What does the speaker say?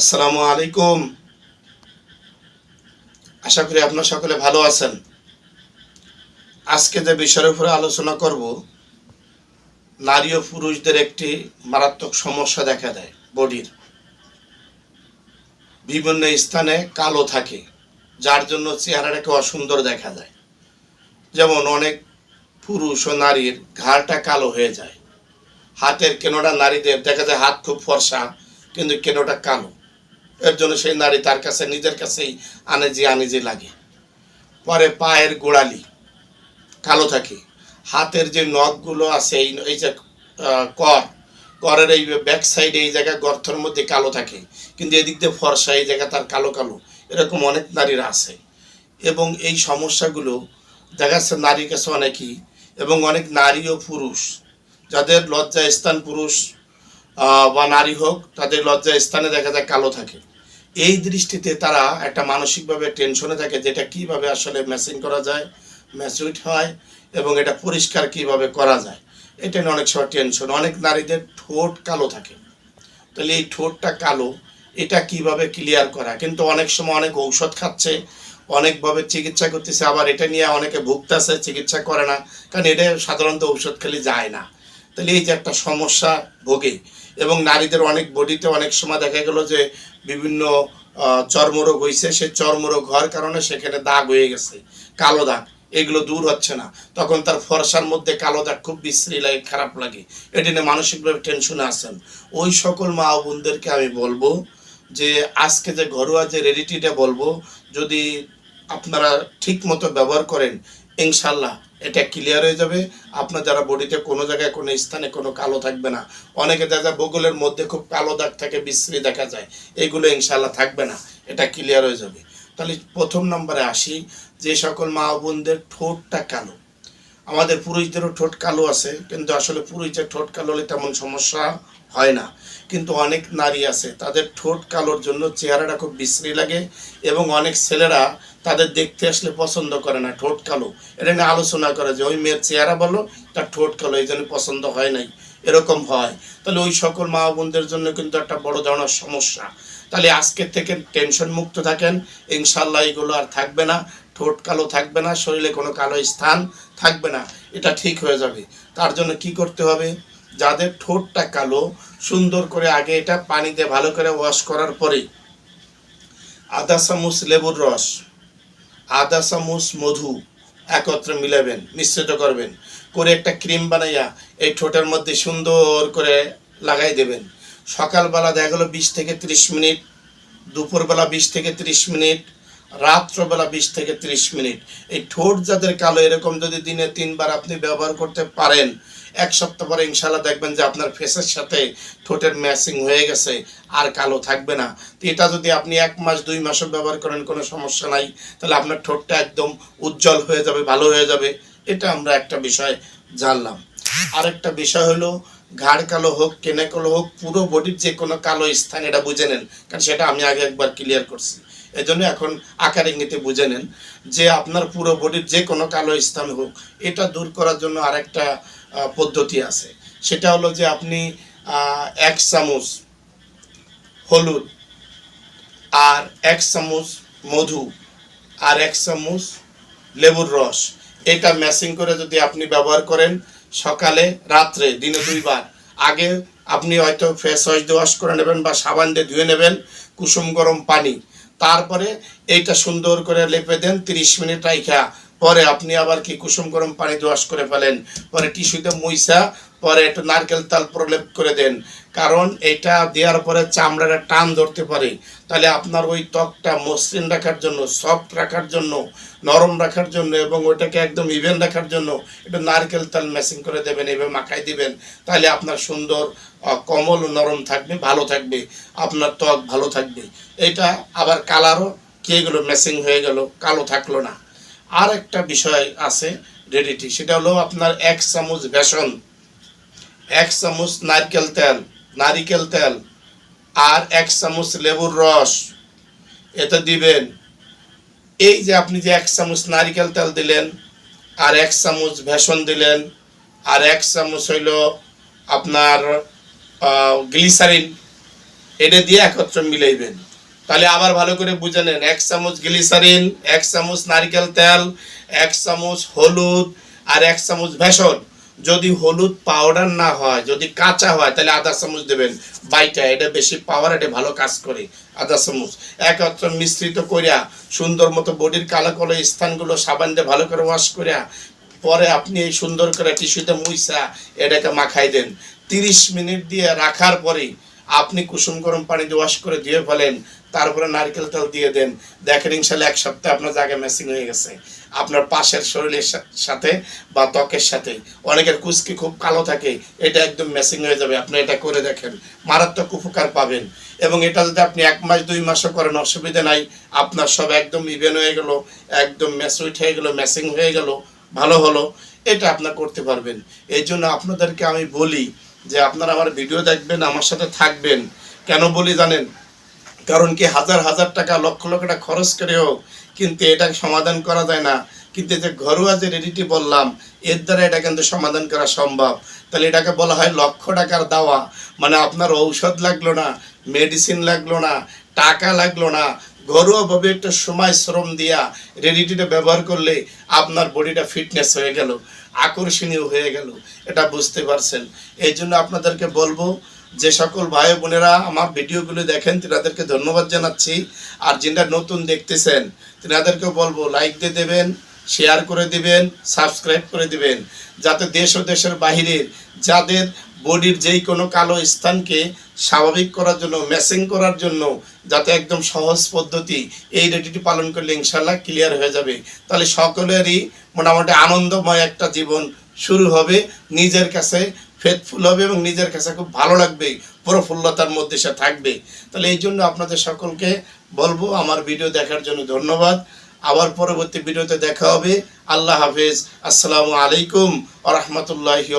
আসসালামু আলাইকুম। আশা করি আপনার সকলে ভালো আছেন। আজকে যে বিষয়ের উপরে আলোচনা করব, নারী ও পুরুষদের একটি মারাত্মক সমস্যা দেখা দেয়, বডির। বিভিন্ন স্থানে কালো থাকে, যার জন্য চেহারাটাকে অসুন্দর দেখা যায়। যেমন অনেক পুরুষ ও নারীর ঘাড়টা কালো হয়ে যায়। হাতের কেনোটা নারীদের, দেখা যায় হাত খুব ফর্সা, কিন্তু কেনোটা কালো। এর জন্য সেই নারী তার কাছে, নিজের কাছেই আনেজি আনেজি লাগে। পরে পায়ের গোড়ালি, কালো থাকে। হাতের যে নখগুলো আছে, এই এই যে কর, করের এই ব্যাক সাইডে এই জায়গায় গর্তের মধ্যে কালো থাকে। কিন্তু এদিক দিয়ে ফর্সা, এই জায়গা তার কালো কালো। এরকম অনেক নারীরা আছে। এবং এই সমস্যাগুলো দেখা যাচ্ছে নারীর কাছে অনেকই। এবং অনেক নারী ও পুরুষ, যাদের লজ্জা স্থান পুরুষ বা নারী হোক, তাদের লজ্জা স্থানে দেখা যায় কালো থাকে। এই দৃষ্টিতে তারা একটা মানসিকভাবে টেনশনে থাকে, যেটা কীভাবে আসলে ম্যাচিং করা যায় ম্যাচুইট হয়, এবং এটা পরিষ্কার কীভাবে করা যায়। এটা নিয়ে অনেক সময় টেনশন অনেক নারীদের ঠোঁট কালো থাকে। তাহলে এই ঠোঁটটা কালো, এটা কীভাবে ক্লিয়ার করা? কিন্তু অনেক সময় অনেক ঔষধ খাচ্ছে, অনেকভাবে চিকিৎসা করতেছে, আবার এটা নিয়ে অনেকে ভুগতেছে, চিকিৎসা করে না, কারণ এটা সাধারণত ঔষধ খেলে যায় না। তাহলে এই যে একটা সমস্যা ভোগে এবং নারীদের অনেক বডিতে অনেক সময় দেখা গেল যে বিভিন্ন চর্মরোগ হয়েছে সেই চর্মরোগ হওয়ার কারণে সেখানে দাগ হয়ে গেছে, কালো দাগ। এগুলো দূর হচ্ছে না। তখন তার ফর্সার মধ্যে কালো দাগ খুব বিশ্রী লাগে, খারাপ লাগে। এটি নিয়ে মানসিকভাবে টেনশনে আছেন। ওই সকল মা বোনদেরকে আমি বলব যে, আজকে যে ঘরোয়া যে রেডিটিটা বলব, যদি আপনারা ঠিক মতো ব্যবহার করেন, ইনশাল্লাহ এটা ক্লিয়ার হয়ে যাবে। আপনার যারা বডিতে কোনো জায়গায়, কোনো স্থানে কোনো কালো থাকবে না। অনেকে দেখা বগলের মধ্যে খুব কালো দাগ থাকে, বিশ্রী দেখা যায়। এগুলো ইনশাল্লাহ থাকবে না। এটা ক্লিয়ার হয়ে যাবে। তাহলে প্রথম নম্বরে আসি, যে সকল মা বোনদের ঠোঁটটা কালো। আমাদের পুরুষদেরও ঠোঁট কালো আছে, কিন্তু আসলে পুরুষদের ঠোঁট কালো হলে তেমন সমস্যা হয় না। কিন্তু অনেক নারী আছে, তাদের ঠোঁট কালোর জন্য চেহারাটা খুব বিশ্রী লাগে এবং অনেক ছেলেরা তাদের দেখতে আসলে পছন্দ করে না, ঠোঁট কালো। এটা নিয়ে আলোচনা করে যে ওই মেয়ের চেহারা বলো, তার ঠোঁট কালো, এই জন্য পছন্দ হয় নাই। এরকম হয়। তাহলে ওই সকল মা বোনদের জন্য কিন্তু একটা বড় ধরনের সমস্যা। তাহলে আজকের থেকে টেনশন মুক্ত থাকেন। ইনশাল্লাহ এগুলো আর থাকবে না। ঠোঁট কালো থাকবে না, শরীরে কোনো কালো স্থান থাকবে না। এটা ঠিক হয়ে যাবে। তার জন্য কি করতে হবে? যাদের ঠোঁটটা কালো, সুন্দর করে আগে এটা পানিতে ভালো করে ওয়াশ করার পরে আদা চামচ লেবুর রস। আধা চামচ মধু একত্রে মিলাবেন, মিশ্রিত করবেন। করে একটা ক্রিম বানাইয়া এই ঠোঁটের মধ্যে সুন্দর করে লাগাই দেবেন। সকালবেলা দেখা গেলো বিশ থেকে ত্রিশ মিনিট, দুপুরবেলা বিশ থেকে ত্রিশ মিনিট রাত্রবেলা বিশ থেকে ত্রিশ মিনিট। এই ঠোঁট যাদের কালো, এরকম যদি দিনে তিনবার আপনি ব্যবহার করতে পারেন, এক সপ্তাহ পরে ইনশাল্লাহ দেখবেন যে আপনার ফেসের সাথে ঠোঁটের ম্যাচিং হয়ে গেছে, আর কালো থাকবে না। তো এটা যদি আপনি এক মাস, দুই মাসও ব্যবহার করেন, কোনো সমস্যা নাই, তাহলে আপনার ঠোঁটটা একদম উজ্জ্বল হয়ে যাবে, ভালো হয়ে যাবে। এটা আমরা একটা বিষয় জানলাম। আরেকটা বিষয় হলো, ঘাড় কালো হোক, কেনে কালো হোক, পুরো বডির যে কোনো কালো স্থান, এটা বুঝে নেন। কারণ সেটা আমি আগে একবার ক্লিয়ার করছি। এজন্য এখন আকার ইঙ্গিতে বুঝে নেন যে আপনার পুরো বডির যে কোনো কালো স্থান হোক, এটা দূর করার জন্য আরেকটা পদ্ধতি আছে। সেটা হলো যে আপনি এক চামচ হলুদ আর এক চামচ মধু আর এক চামচ লেবুর রস। এটা ম্যাচিং করে যদি আপনি ব্যবহার করেন সকালে, রাত্রে, দিনে দুইবার। আগে আপনি হয়তো ফেস ওয়াশ দিয়ে ওয়াশ করে নেবেন বা সাবান দিয়ে ধুয়ে নেবেন, কুসুম গরম পানি। তারপরে এইটা সুন্দর করে লেপে দেন তিরিশ মিনিট রাইখা। পরে আপনি আবার কি কুসুম গরম পানি দিয়ে ওয়াশ করে ফেলেন? পরে টিস্যুতে মুইসা, পরে একটু নারকেল তাল প্রলেপ করে দেন। কারণ এটা দেওয়ার পরে চামড়াটা টান ধরতে পারে। তাহলে আপনার ওই ত্বকটা মসৃণ রাখার জন্য সফট রাখার জন্য, নরম রাখার জন্য এবং ওইটাকে একদম ইভেন রাখার জন্য একটু নারকেল তাল ম্যাচিং করে দেবেন, এভাবে মাখাই দিবেন। তাহলে আপনার সুন্দর কমল নরম থাকবে, ভালো থাকবে। আপনার ত্বক ভালো থাকবে। এটা আবার কালারও কি এগুলো ম্যাচিং হয়ে গেল, কালো থাকল না। আর একটা বিষয় আছে রেডিটি, সেটা হলো আপনার এক চামচ বেসন, এক চামচ নারকেল তেল, নারিকেল তেল, আর এক চামচ লেবুর রস, এটা দিবেন। এই যে আপনি যে এক চামচ নারিকেল তেল দিলেন, আর এক চামচ বেসন দিলেন, আর এক চামচ হইল আপনার গ্লিসারিন, এটা দিয়ে একত্র মিলাইবেন। তাহলে আবার ভালো করে বুঝে নেন। এক চামচ গ্লিসারিন, এক চামচ নারকেল তেল, এক চামচ হলুদ আর এক চামচ ভেষজ। যদি হলুদ পাউডার না হয়, যদি কাঁচা হয়, তাহলে আধা চামচ দেবেন। বাইটা, এটা বেশি পাওয়ার এটা ভালো কাজ করে। আধা চামচ। একত্র মিশ্রিত করিয়া সুন্দর মতো বডির কালো কালো স্থানগুলো সাবান দিয়ে ভালো করে ওয়াশ করিয়া পরে আপনি এই সুন্দর করে টিস্যুতে মুইসা, এটাকে মাখাই দেন। তিরিশ মিনিট দিয়ে রাখার পরে আপনি কুসুম গরম পানি দিয়ে ওয়াশ করে দিয়ে ফেলেন তারপরে নারকেল তেল দিয়ে দেন। দেখেন ইনশাল্লাহ এক সপ্তাহে আপনার জায়গায় ম্যাচিং হয়ে গেছে। আপনার পাশের শরীরের সাথে বা ত্বকের সাথে। অনেকের কুচকি খুব কালো থাকে, এটা একদম ম্যাচিং হয়ে যাবে। আপনি এটা করে দেখেন, মারাত্মক উপকার পাবেন। এবং এটা যদি আপনি এক মাস, দুই মাসও করেন, অসুবিধা নাই। আপনার সব একদম ইভেন হয়ে গেল, একদম ম্যাচুইট হয়ে গেল ম্যাচিং হয়ে গেল, ভালো হলো। এটা আপনার করতে পারবেন। এই জন্য আপনাদেরকে আমি বলি যে আপনারা আমার ভিডিও দেখবেন, আমার সাথে থাকবেন। কেন বলি জানেন? কারণ কি হাজার হাজার টাকা, লক্ষ লক্ষ টাকা খরচ করেও কিন্তু এটা সমাধান করা যায় না। কিন্তু যে ঘরোয়া যে রেডিটি বললাম, এর দ্বারা এটা কিন্তু সমাধান করা সম্ভব। তাহলে এটাকে বলা হয় লক্ষ টাকার দাওয়া। মানে আপনার ঔষধ লাগল না মেডিসিন লাগল না, টাকা লাগল না। ঘরোয়াভাবে একটা সময়, শ্রম দিয়া রেডিটিটা ব্যবহার করলে আপনার বডিটা ফিটনেস হয়ে গেল। আকর্ষণীয় হয়ে গেল। এটা বুঝতে পারছেন। এই জন্য আপনাদেরকে বলব যে সকল ভাই বোনেরা আমার ভিডিওগুলো দেখেন, তেনাদেরকে ধন্যবাদ জানাচ্ছি। আর যেটা নতুন দেখতেছেন, তেনাদেরকেও বলব লাইক দিয়ে দেবেন। শেয়ার করে দিবেন সাবস্ক্রাইব করে দিবেন, যাতে দেশ ও দেশের বাহিরের যাদের বডির যেই কোনো কালো স্থানকে স্বাভাবিক করার জন্য ম্যাচিং করার জন্য, যাতে একদম সহজ পদ্ধতি এই রেডিটি পালন করলে ইনশাল্লাহ ক্লিয়ার হয়ে যাবে। তাহলে সকলেরই মোটামুটি আনন্দময় একটা জীবন শুরু হবে, নিজের কাছে ফেথফুল হবে এবং নিজের কাছে খুব ভালো লাগবে, প্রফুল্লতার মধ্যে সে থাকবে। তাহলে এই জন্য আপনাদের সকলকে বলব, আমার ভিডিও দেখার জন্য ধন্যবাদ। আবার পরবর্তী ভিডিওতে দেখা হবে। আল্লাহ হাফেজ। আসসালামু আলাইকুম আ রহমতুল্লাহি